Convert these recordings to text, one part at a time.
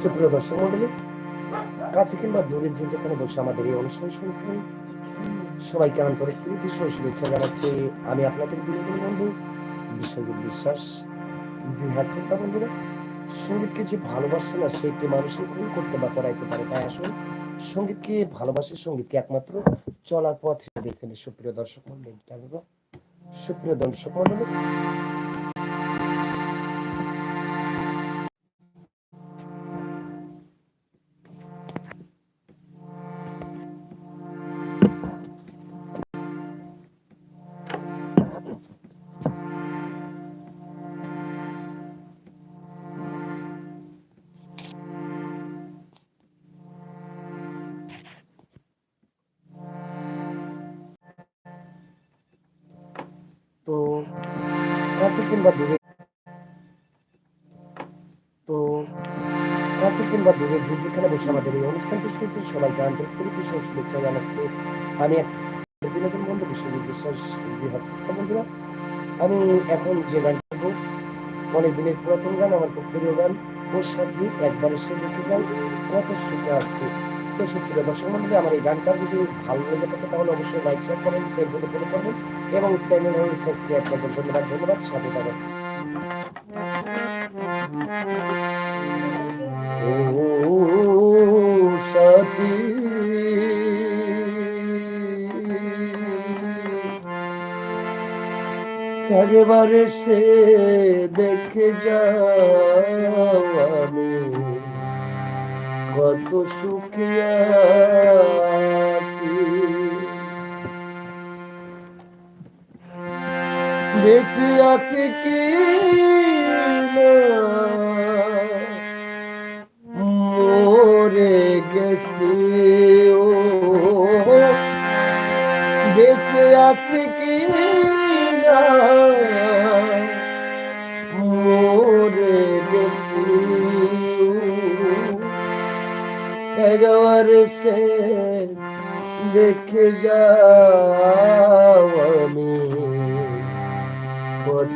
সুপ্রিয় দর্শক মন্ডলী, কাছে কিংবা দূরে যে যেখানে বসে আমাদের এই অনুষ্ঠান শুনছেন, সবাইকে আন্তরিক প্রীতি শুভেচ্ছা জানাচ্ছি। আমি আপনাদের বিনোদন বন্ধু বিশ্বজিৎ বিশ্বাস। জি হ্যাঁ শ্রোতা বন্ধুরা সঙ্গীতকে যে ভালোবাসে না, সে একটি মানুষের খুন করতে বা করাইতে পারে। তাই আসুন সঙ্গীতকে ভালোবাসি সঙ্গীতকে একমাত্র চলার পথ নেয় সুপ্রিয় দর্শক মন্ডলী সুপ্রিয় দর্শক মন্ডলী যেখানে বসে আমাদের এই অনুষ্ঠানটি শুভেচ্ছা আমি বিনোদন বন্ধু বিশ্বাস হাসপাতাল বন্ধুরা। আমি এখন যে গান করব অনেক দিনের পুরাতন গান, আমার খুব প্রিয় গান, ওর সাথে একবার এসে দেখে যান কত সুখে আছে। তো সুপ্রিয় দর্শক মন্ডলী, আমার এই গানটা যদি ভালো লেগে থাকে, তাহলে অবশ্যই লাইক শেয়ার করেন হলে ফলো করবেন। এবং চ্যানেল হলে সাবস্ক্রাইব করবেন। ধন্যবাদ ধন্যবাদ সাথে থাকবেন ও সাথী একবারে সে দেখে যাও আমি। কত সুখিয়া বেশি আছে কি মরে গেছি ও। বেঁচে আছে কি মরে গেছি একবারে সে দেখে যাও আমি।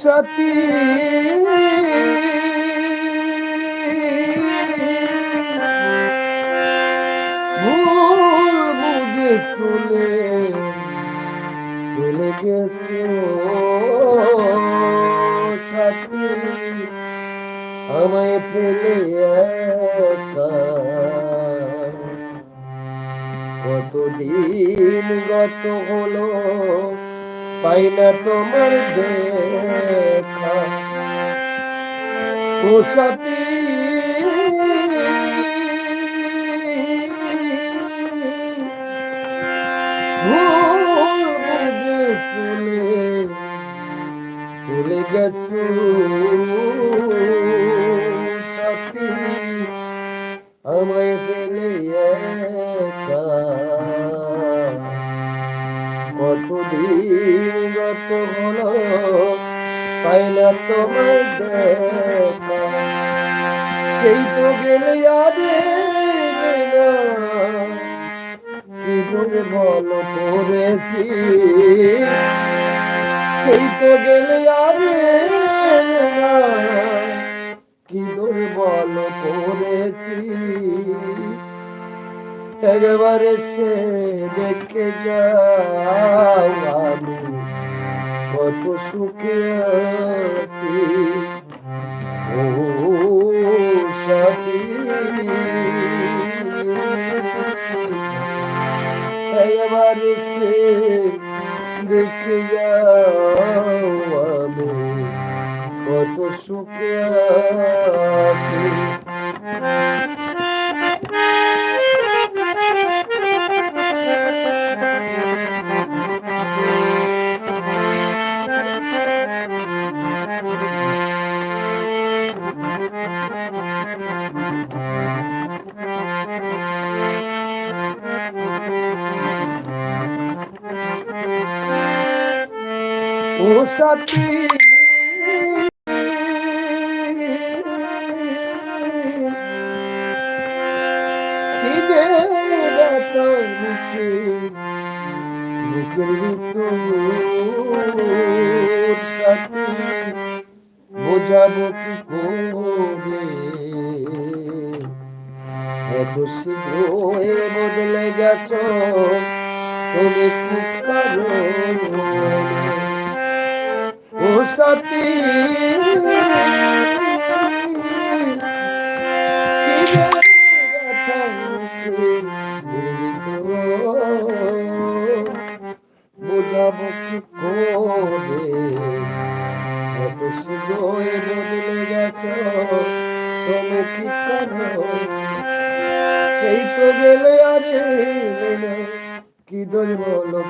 সতী। ভুল বুঝে চলে চলে গেছে সাথী আমায় ফেলে কতদিন গত হলো পাই না তোমার দেখা। ও সাথী কি করে করেছি সেই তো গেলে আরে না কি দুর্বল করেছি একবারে সে দেখে যাও আমি কত সুখে আছি ও সাথী। একবারে সে দেখে আমি কত সুখে সাথী বোঝাবো কি করে এত শীঘ্র এ বদলে গেছ তুমি কি কারণে? বুকের বোঝাবো কি করে এত শীঘ্র বদলে গেছ। তুমি কি করো? সেই তো গেলে আরে কি দোষ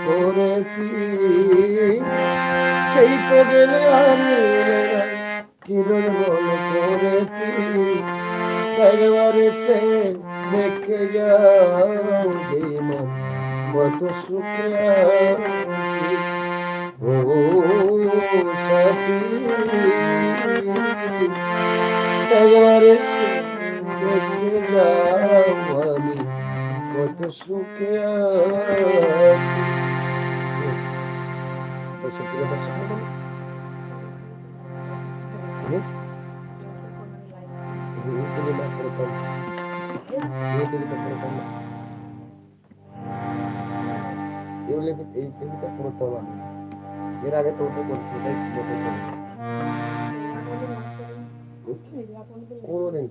করেছি? সেই তো গেলে আরে কি দোষ করেছি? একবার সে দেখে যাও মত সুখে ও সাথী একবার এসে দেখে যাও আমি সুখে তো সুপ্রিয় দর্শক মণ্ডলী, হুম, ইউটিউবে না করতাম ইউটিউবে তো করতাম না ইউটিউবে ইউটিউবে করতাম আমি এর আগে তো ওটা করছি এটাই কোনোদিন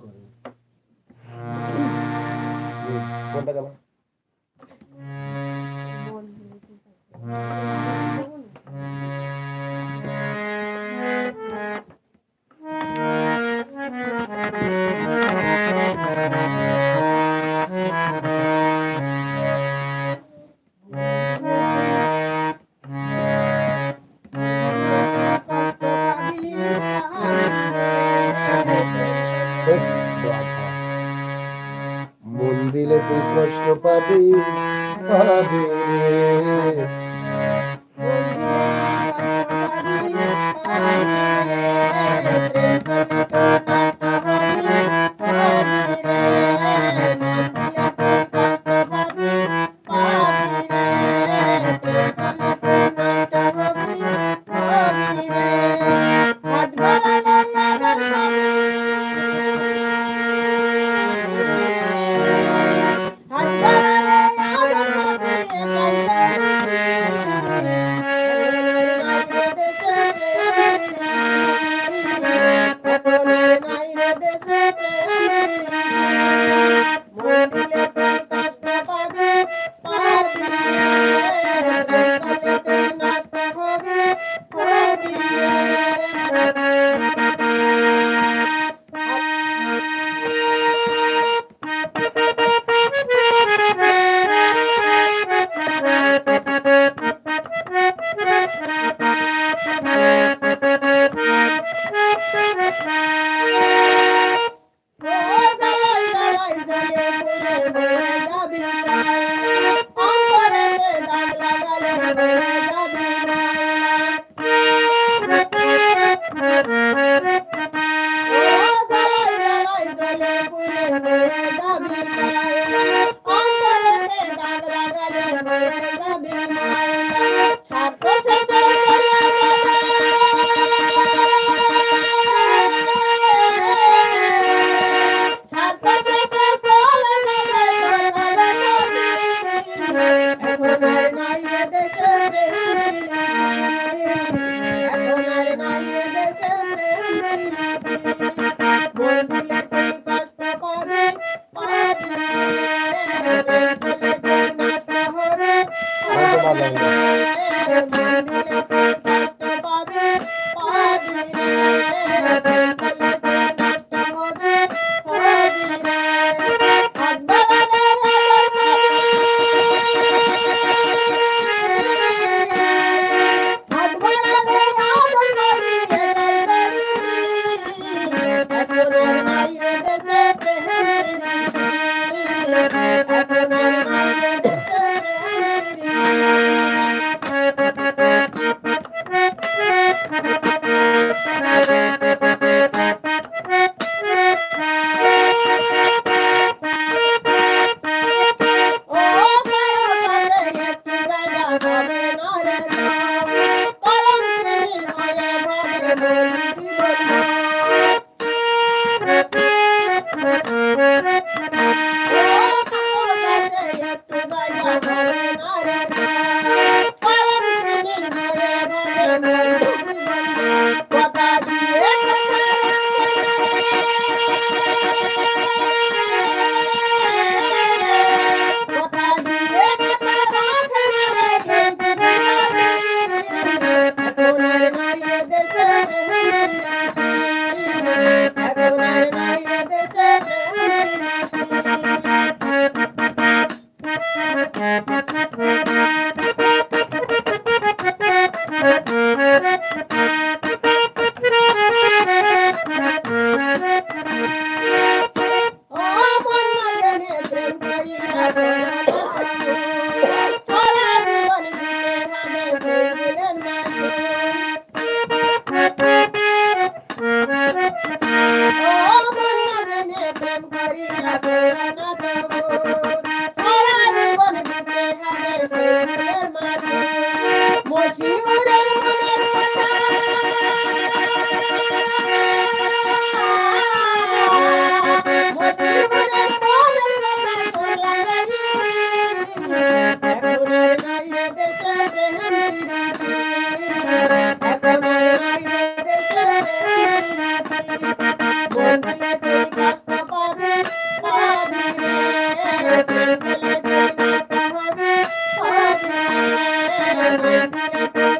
Thank you.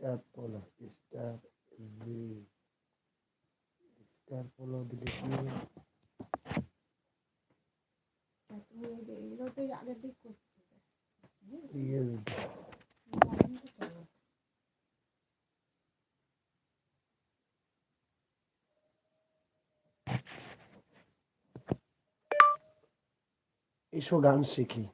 Star polo star G star polo দিলে কি এসো গান শিখি।